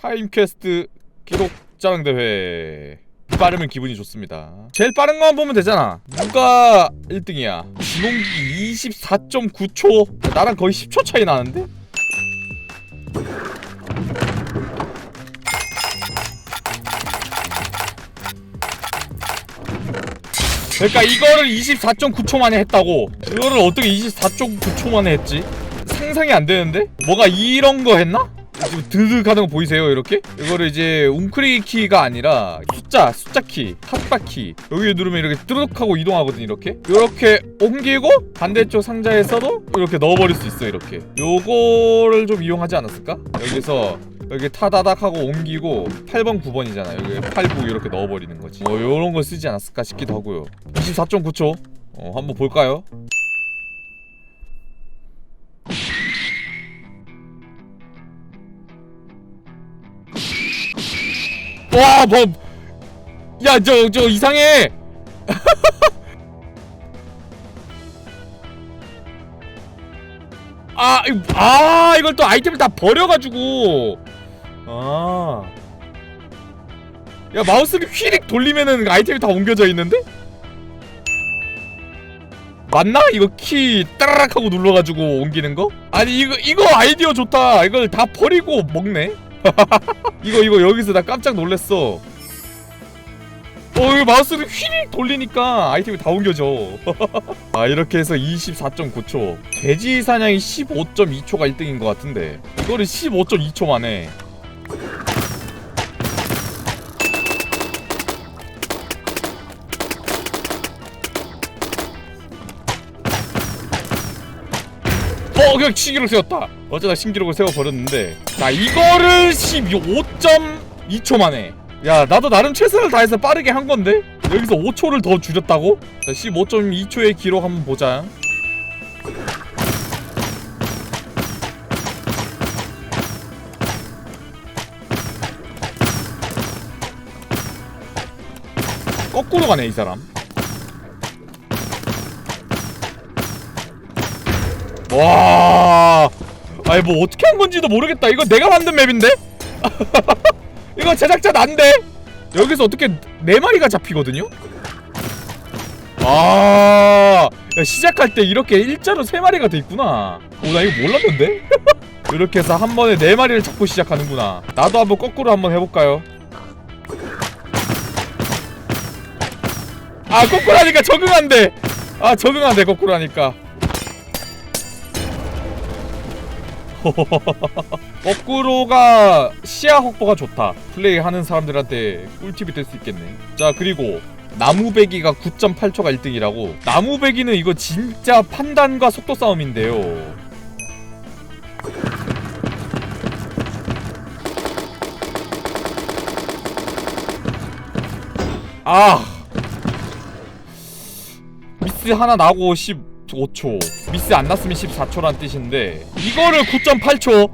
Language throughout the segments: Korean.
타임 퀘스트 기록 자랑 대회 빠르면 기분이 좋습니다 제일 빠른 거만 보면 되잖아 누가 1등이야 진홍기 24.9초 나랑 거의 10초 차이 나는데? 그러니까 이거를 24.9초 만에 했다고 이거를 어떻게 24.9초 만에 했지? 상상이 안 되는데? 뭐가 이런 거 했나? 지금 드득 하는 거 보이세요 이렇게? 이거를 이제 웅크리 키가 아니라 숫자 숫자 키 핫바 키. 여기 누르면 이렇게 뚜둑 하고 이동하거든 이렇게. 이렇게 옮기고 반대쪽 상자에서도 이렇게 넣어버릴 수 있어 이렇게. 요거를 좀 이용하지 않았을까? 여기서 여기 타다닥 하고 옮기고 8번 9번이잖아 여기 8, 9 이렇게 넣어버리는 거지. 뭐 요런 거 쓰지 않았을까 싶기도 하고요. 24.9초. 어 한번 볼까요? 와, 뭐, 야, 저, 저 이상해. 아, 이- 아, 이걸 또 아이템을 다 버려가지고, 아, 야 마우스를 휘릭 돌리면은 아이템이 다 옮겨져 있는데? 맞나? 이거 키 따라락 하고 눌러가지고 옮기는 거? 아니 이거 이거 아이디어 좋다. 이걸 다 버리고 먹네. 이거 이거 여기서 나 깜짝 놀랐어. 어, 이거 마우스를 휘릭 돌리니까 아이템이 다 옮겨져. 아, 이렇게 해서 24.9초. 돼지 사냥이 15.2초가 1등인 것 같은데. 이거를 15.2초 만에. 어, 그냥 신기록을 세웠다. 어쩌다 신기록을 세워버렸는데. 자, 이거를 15.2초 만에. 야, 나도 나름 최선을 다해서 빠르게 한 건데? 여기서 5초를 더 줄였다고? 자, 15.2초의 기록 한번 보자. 거꾸로 가네, 이 사람. 와. 아니 뭐 어떻게 한 건지도 모르겠다. 이거 내가 만든 맵인데? 이거 제작자 난데? 여기서 어떻게 네 마리가 잡히거든요? 아, 야, 시작할 때 이렇게 일자로 세 마리가 돼 있구나. 오, 나 이거 몰랐는데? 이렇게 해서 한 번에 네 마리를 잡고 시작하는구나. 나도 한번 거꾸로 한번 해볼까요? 아, 거꾸로 하니까 적응 안 돼. 아, 적응 안 돼, 거꾸로 하니까. 거꾸로가 시야 확보가 좋다. 플레이하는 사람들한테 꿀팁이 될 수 있겠네. 자 그리고 나무배기가 9.8초가 1등이라고. 나무배기는 이거 진짜 판단과 속도 싸움인데요. 아 미스 하나 나고 15초 미스 안 났으면 14초란 뜻인데 이거를 9.8초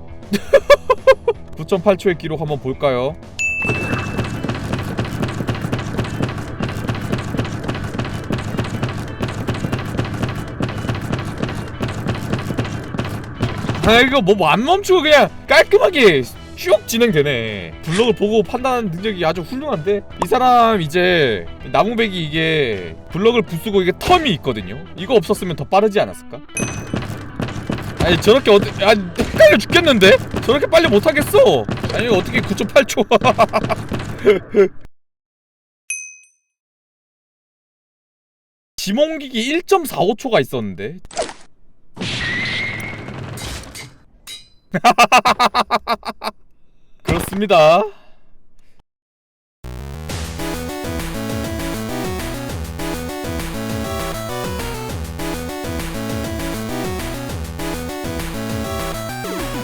9.8초의 기록 한번 볼까요? 아 이거 뭐 안 멈추고 그냥 깔끔하게 쭉 진행되네. 블럭을 보고 판단하는 능력이 아주 훌륭한데? 이 사람 이제 나무배기 이게 블럭을 부수고 이게 텀이 있거든요. 이거 없었으면 더 빠르지 않았을까? 아니 저렇게 어떻게 아니 헷갈려 죽겠는데? 저렇게 빨리 못하겠어. 아니 어떻게 9.8초 지몽기기 1.45초가 있었는데 그렇습니다